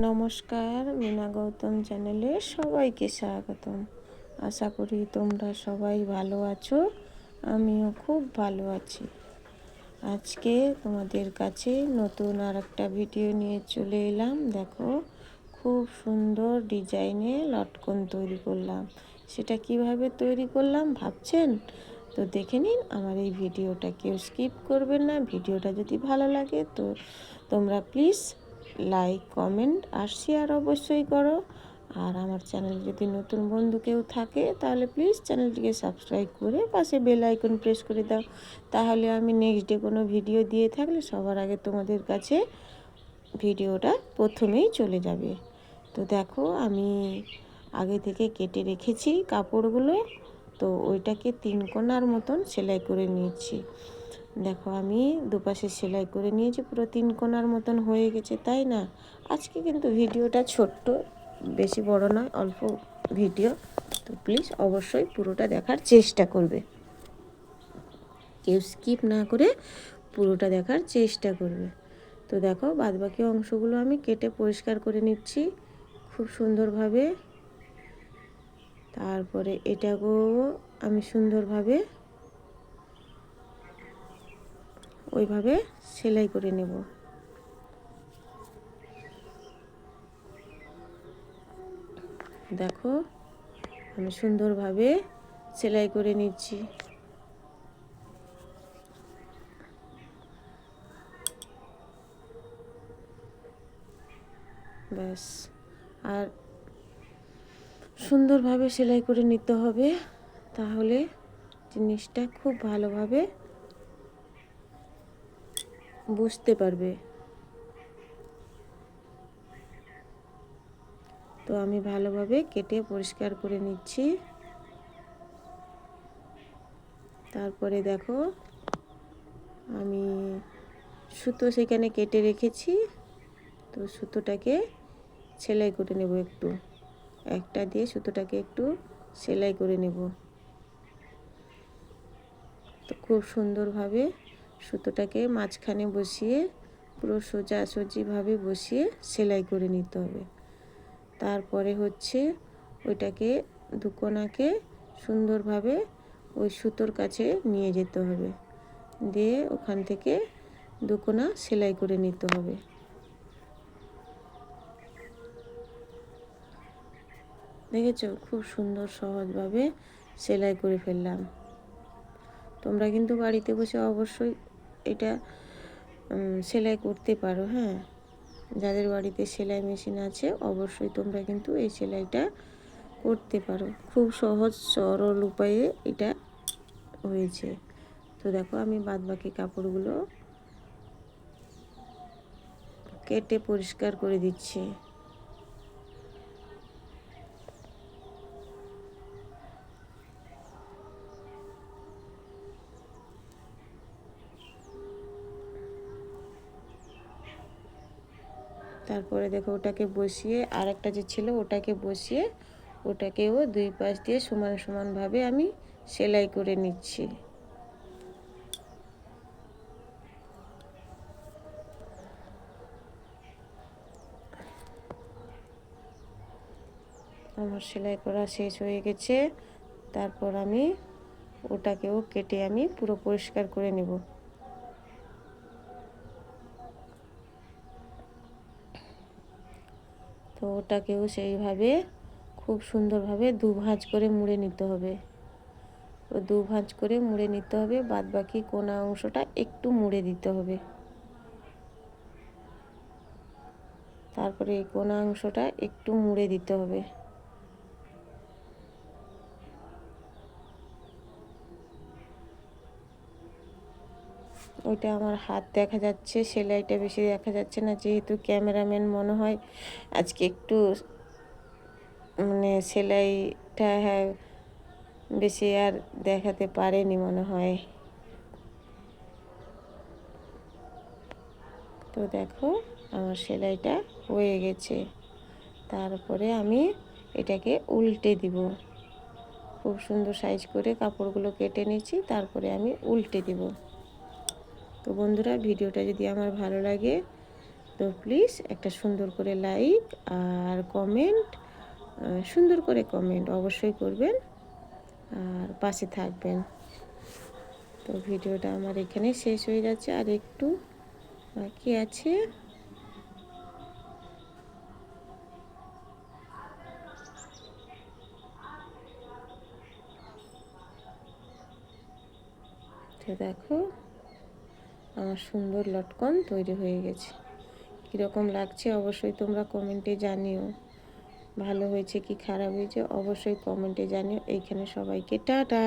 নমস্কার, মিনা গৌতম চ্যানেলে সবাইকে স্বাগতম। আশা করি তোমরা সবাই ভালো আছো, আমিও খুব ভালো আছি। আজকে তোমাদের কাছে নতুন আর একটা ভিডিও নিয়ে চলে এলাম। দেখো, খুব সুন্দর ডিজাইনে লটকন তৈরি করলাম। সেটা কীভাবে তৈরি করলাম ভাবছেন? তো দেখে নিন, আমার এই ভিডিওটা কেউ স্কিপ করবেন না। ভিডিওটা যদি ভালো লাগে তো তোমরা প্লিজ লাইক কমেন্ট আর শেয়ার অবশ্যই করো। আর আমার চ্যানেল যদি নতুন বন্ধু কেউ থাকে, তাহলে প্লিজ চ্যানেলটিকে সাবস্ক্রাইব করে পাশে বেল আইকন প্রেস করে দাও। তাহলে আমি নেক্সট ডে কোনো ভিডিও দিয়ে থাকলে সবার আগে তোমাদের কাছে ভিডিওটা প্রথমেই চলে যাবে। তো দেখো, আমি আগে থেকে কেটে রেখেছি কাপড়গুলো, তো ওইটাকে তিন কোনার মতন সেলাই করে নিয়েছি। দেখো, আমি দুপাশে সেলাই করে নিয়েছি, পুরো তিন কোনার মতন হয়ে গেছে, তাই না? আজকে কিন্তু ভিডিওটা ছোট্ট, বেশি বড় নয়, অল্প ভিডিও। তো প্লিজ অবশ্যই পুরোটা দেখার চেষ্টা করবে। কেউ স্কিপ না করে পুরোটা দেখার চেষ্টা করবে। তো দেখো, বাদবাকি অংশগুলো আমি কেটে পরিষ্কার করে নিচ্ছি, খুব সুন্দরভাবে। তারপরে এটাকেও আমি সুন্দরভাবে ওইভাবে সেলাই করে নেব। দেখো, আমি সুন্দরভাবে সেলাই করে নিচ্ছি। ব্যাস, আর সুন্দরভাবে সেলাই করে নিতে হবে, তাহলে জিনিসটা খুব ভালোভাবে বুঝতে পারবে। তো আমি ভালোভাবে কেটে পরিষ্কার করে নিচ্ছি। তারপরে দেখো, আমি সুতো সেখানে কেটে রেখেছি। তো সুতোটাকে সেলাই করে নেব একটু। একটা দিয়ে সুতোটাকে একটু সেলাই করে নেব। তো খুব সুন্দরভাবে সুতোটাকে মাঝখানে বসিয়ে পুরো সোজাসুজিভাবে বসিয়ে সেলাই করে নিতে হবে। তারপরে হচ্ছে ওইটাকে দুকোনাকে সুন্দরভাবে ওই সুতোর কাছে নিয়ে যেতে হবে। দিয়ে ওখান থেকে দুকোনা সেলাই করে নিতে হবে। দেখেছ? খুব সুন্দর সহজভাবে সেলাই করে ফেললাম। তোমরা কিন্তু বাড়িতে বসে অবশ্যই এটা সেলাই করতে পারো হ্যাঁ? যাদের বাড়িতে সেলাই মেশিন আছে, অবশ্যই তোমরা কিন্তু এই সেলাইটা করতে পারো। খুব সহজ, সরল উপায়ে এটা হয়েছে। তো দেখো, আমি বাদবাকি কাপড়গুলো কেটে পরিষ্কার করে দিচ্ছি। তারপরে দেখো ওটাকে বসিয়ে আর একটা যে ছিল ওটাকে বসিয়ে ওটাকেও দুই পাশ দিয়ে সমান সমানভাবে আমি সেলাই করে নিচ্ছি। আমার সেলাই করা শেষ হয়ে গেছে। তারপর আমি ওটাকেও কেটে আমি পুরো পরিষ্কার করে নেব। তো ওটাকেও সেইভাবে খুব সুন্দরভাবে দু ভাঁজ করে মুড়ে নিতে হবে। তো দু ভাঁজ করে মুড়ে নিতে হবে বাদ বাকি কোনা অংশটা একটু মুড়ে দিতে হবে। তারপরে এই কোনা অংশটা একটু মুড়ে দিতে হবে। ওইটা আমার হাত দেখা যাচ্ছে, সেলাইটা বেশি দেখা যাচ্ছে না, যেহেতু ক্যামেরাম্যান মনে হয় আজকে একটু মানে সেলাইটা হ্যাঁ বেশি আর দেখাতে পারেনি মনে হয়। তো দেখো আমার সেলাইটা হয়ে গেছে। তারপরে আমি এটাকে উল্টে দিব। খুব সুন্দর সাইজ করে কাপড়গুলো কেটে নিচ্ছি তারপরে আমি উল্টে দিব। তো বন্ধুরা, ভিডিওটা যদি আমার ভালো লাগে, তো প্লিজ একটা সুন্দর করে লাইক আর কমেন্ট সুন্দর করে কমেন্ট অবশ্যই করবেন আর পাশে থাকবেন। তো ভিডিওটা আমার এখানে শেষ হয়ে যাচ্ছে। আর একটু বাকি আছে। দেখো আমার সুন্দর লটকন তৈরি হয়ে গেছে। কীরকম লাগছে অবশ্যই তোমরা কমেন্টে জানিও। ভালো হয়েছে কি খারাপ হয়েছে অবশ্যই কমেন্টে জানিও। এইখানে সবাইকে টাটা।